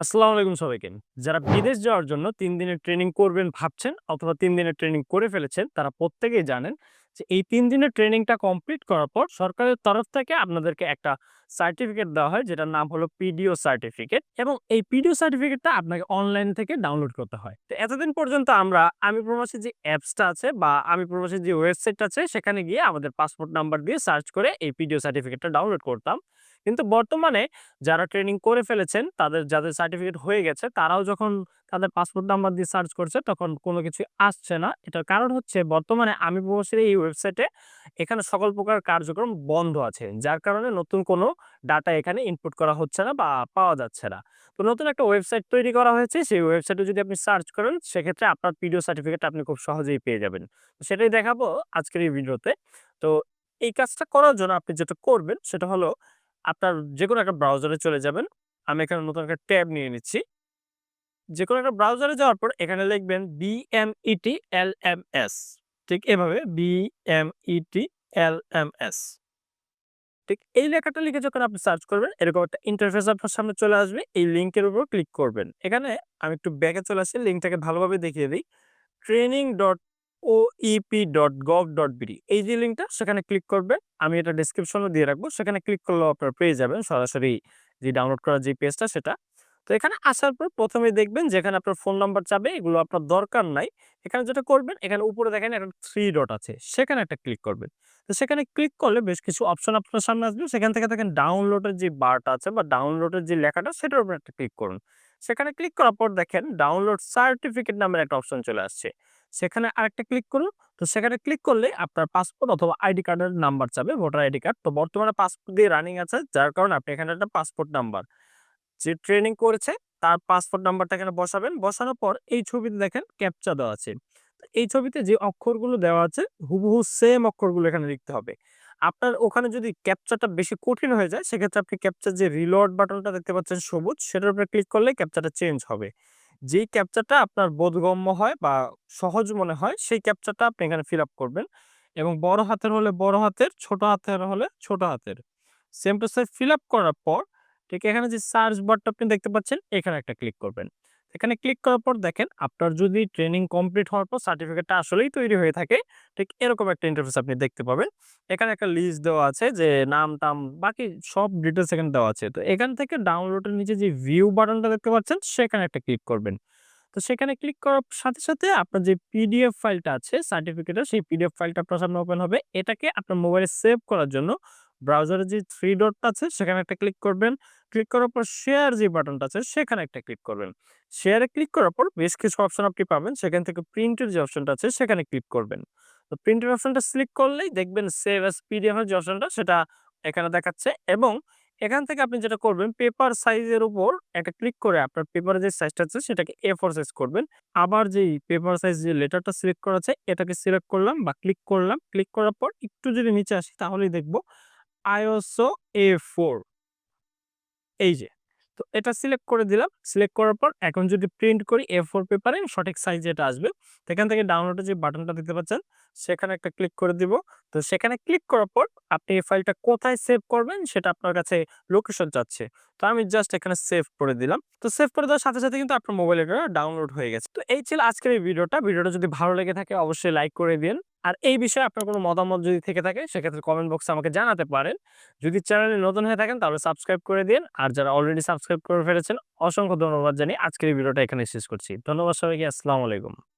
আসসালামু আলাইকুম সবাইকে। যারা বিদেশ যাওয়ার জন্য তিন দিনের ট্রেনিং করবেন ভাবছেন অথবা তিন দিনের ট্রেনিং করে ফেলেছেন, তারা প্রত্যেকেই জানেন যে এই তিন দিনের ট্রেনিংটা কমপ্লিট করার পর সরকারের তরফ থেকে আপনাদেরকে একটা সার্টিফিকেট দেওয়া হয় যেটার নাম হলো পিডিও সার্টিফিকেট এবং এই পিডিও সার্টিফিকেটটা আপনাকে অনলাইন থেকে ডাউনলোড করতে হয়। তো এতদিন পর্যন্ত আমরা আমি প্রবাসী যে অ্যাপসটা আছে বা আমি প্রবাসী যে ওয়েবসাইটটা আছে সেখানে গিয়ে আমাদের পাসপোর্ট নাম্বার দিয়ে সার্চ করে এই পিডিও সার্টিফিকেটটা ডাউনলোড করতাম। কিন্তু বর্তমানে যারা ট্রেনিং করে ফেলেছেন, তাদের যাদের সার্টিফিকেট হয়ে গেছে, তারাও যখন তাদের পাসপোর্ট নাম্বার দিয়ে সার্চ করছে, তখন কোনো কিছু আসছে না। এটার কারণ হচ্ছে বর্তমানে আমি প্রবাসীর এই ওয়েবসাইটে এখানে সকল প্রকার কার্যক্রম বন্ধ আছে। যার কারণে নতুন কোনো ডাটা এখানে ইনপুট করা হচ্ছে না বা পাওয়া যাচ্ছে না। তো নতুন একটা ওয়েবসাইট তৈরি করা হয়েছে। সেই ওয়েবসাইটে যদি আপনি সার্চ করেন, সেক্ষেত্রে আপনার পিডিও সার্টিফিকেট আপনি খুব সহজেই পেয়ে যাবেন। সেটাই দেখাবো আজকের এই ভিডিওতে। তো এই কাজটা করার জন্য আপনি যেটা করবেন, সেটা হলো আপনার যেকোনো একটা ব্রাউজারে চলে যাবেন। আমি এখানে নতুন একটা ট্যাব নিয়ে নিচ্ছি। যে কোনো একটা ব্রাউজারে যাওয়ার পর এখানে লিখবেন বিএমইটি এস ঠিক এভাবে বিএমইটি এস ঠিক এই লেখাটা লিখে যখন আপনি সার্চ করবেন, এরকম একটা ইন্টারফেস আপনার সামনে চলে আসবে। এই লিঙ্কের উপর ক্লিক করবেন। এখানে আমি একটু ব্যাকে চলে আসছি লিঙ্কটাকে ভালোভাবে দেখিয়ে দিই। training.oep.gov.bd এই যে লিঙ্কটা সেখানে ক্লিক করবেন। আমি এটা ডেসক্রিপশনে দিয়ে রাখব। সেখানে ক্লিক করলেও আপনারা পেয়ে যাবেন সরাসরি যে ডাউনলোড করার যে পেজটা সেটা। তো এখানে আসার পর প্রথমে দেখবেন যেখানে আপনার ফোন নাম্বার চাবে, এগুলো আপনার দরকার নাই। এখানে যেটা করবেন, এখানে উপরে দেখেন একটা থ্রি ডট আছে। সেখানে একটা ক্লিক করবেন। তো সেখানে ক্লিক করলে বেশ কিছু অপশন আপনার সামনে আসবে। সেখান থেকে দেখেন ডাউনলোডের যে বারটা আছে বা ডাউনলোডের যে লেখাটা, সেটার উপর একটা ক্লিক করুন। সেখানে ক্লিক করার পর দেখেন ডাউনলোড সার্টিফিকেট নামের একটা অপশন চলে আসছে। সেখানে আরেকটা ক্লিক করুন। তো সেখানে ক্লিক করলে আপনার পাসপোর্ট অথবা আইডি কার্ডের নাম্বার চাবে, ভোটার আইডি কার্ড। তো বর্তমানে পাসপোর্ট দিয়ে রানিং আছে। যার কারণে আপনি এখানে একটা পাসপোর্ট নাম্বার যে ট্রেনিং করেছে তার পাসপোর্ট নাম্বারটা এখানে বসাবেন। বসানোর পর এই ছবিতে দেখেন ক্যাপচা দেওয়া আছে। এই ছবিতে যে অক্ষরগুলো দেওয়া আছে হুবহু সেম অক্ষরগুলো এখানে লিখতে হবে। আপনার ওখানে যদি ক্যাপচাটা বেশি কঠিন হয়ে যায় সেক্ষেত্রে আপনি ক্যাপচার যে রিলোড বাটনটা দেখতে পাচ্ছেন সবুজ সেটার উপরে ক্লিক করলে ক্যাপচাটা চেঞ্জ হবে। যেই ক্যাপচারটা আপনার বোধগম্য হয় বা সহজ মনে হয় সেই ক্যাপচারটা আপনি এখানে ফিল আপ করবেন এবং বড় হাতের হলে বড় হাতের, ছোট হাতের হলে ছোট হাতের। Same to same fill up করার পর ঠিক এখানে যে সার্চ বারটা আপনি দেখতে পাচ্ছেন এখানে একটা ক্লিক করবেন। এখানে ক্লিক করার পর দেখেন আপনার যদি ট্রেনিং কমপ্লিট হওয়ার পর সার্টিফিকেটটা আসলেই তৈরি হয়ে থাকে, ঠিক এরকম একটা ইন্টারফেস আপনি দেখতে পাবেন। এখানে একটা লিস্ট দেওয়া আছে যে নাম-টাম বাকি সব ডিটেলস এখানে দেওয়া আছে। তো এখান থেকে ডাউনলোডের নিচে যে ভিউ বাটনটা দেখতে পাচ্ছেন সেখানে একটা ক্লিক করবেন। তো সেখানে ক্লিক করার সাথে, সাথে আপনার যে পিডিএফ ফাইলটা আছে সার্টিফিকেটের সেই পিডিএফ ফাইলটা আপনার সামনে ওপেন হবে। এটাকে আপনার মোবাইলে সেভ করার জন্য ব্রাউজারে যে 3 ডটটা আছে, সেখানে একটা ক্লিক করবেন। ক্লিক করার পর শেয়ার যে বাটনটা আছে, সেখানে একটা ক্লিক করবেন। শেয়ারে ক্লিক করার পর বেশ কিছু অপশন আপনি পাবেন। সেখান থেকে প্রিন্টের যে অপশনটা আছে, সেখানে ক্লিক করবেন। তো প্রিন্টের অপশনটা সিলেক্ট করলেই দেখবেন সেভ অ্যাজ পিডিএফ এর যে অপশনটা সেটা এখানে দেখাচ্ছে এবং এখান থেকে আপনি যেটা করবেন পেপার সাইজের উপর একটা ক্লিক করে আপনার পেপারের যে সাইজটা আছে, সেটাকে এ ফোর সাইজ করবেন। আবার যেই পেপার সাইজ যে লেটারটা সিলেক্ট করা আছে, এটাকে সিলেক্ট করলাম বা ক্লিক করলাম। ক্লিক করার পর একটু যদি নিচে আসি, তাহলেই দেখব ISO A4 এই যে। তো এটা সিলেক্ট করে দিলাম। সিলেক্ট করার পর এখন যদি প্রিন্ট করি এ ফোর পেপারে সঠিক সাইজে এটা আসবে। সেখান থেকে ডাউনলোডের যে বাটনটা দেখতে পাচ্ছেন সেখানে একটা ক্লিক করে দিব। তো সেখানে ক্লিক করার পর আপনি এই ফাইলটা কোথায় সেভ করবেন সেটা আপনার কাছে লোকেশন চাচ্ছে। তো আমি জাস্ট এখানে সেভ করে দিলাম। তো সেভ করে দেওয়ার সাথে, সাথে কিন্তু আপনার মোবাইলে ডাউনলোড হয়ে গেছে। তো এই ছিল আজকের এই ভিডিওটা। ভিডিওটা যদি ভালো লেগে থাকে অবশ্যই লাইক করে দিয়েন। আর এই বিষয়ে আপনার কোনো মতামত যদি থেকে থাকে, সেক্ষেত্রে কমেন্ট বক্সে আমাকে জানাতে পারেন। যদি চ্যানেলে নতুন হয়ে থাকেন, তাহলে সাবস্ক্রাইব করে দিন। আর যারা অলরেডি সাবস্ক্রাইব করে ফেলেছেন, অসংখ্য ধন্যবাদ জানিয়ে আজকের ভিডিওটা এখানে শেষ করছি। ধন্যবাদ সবাইকে। আসসালামু আলাইকুম।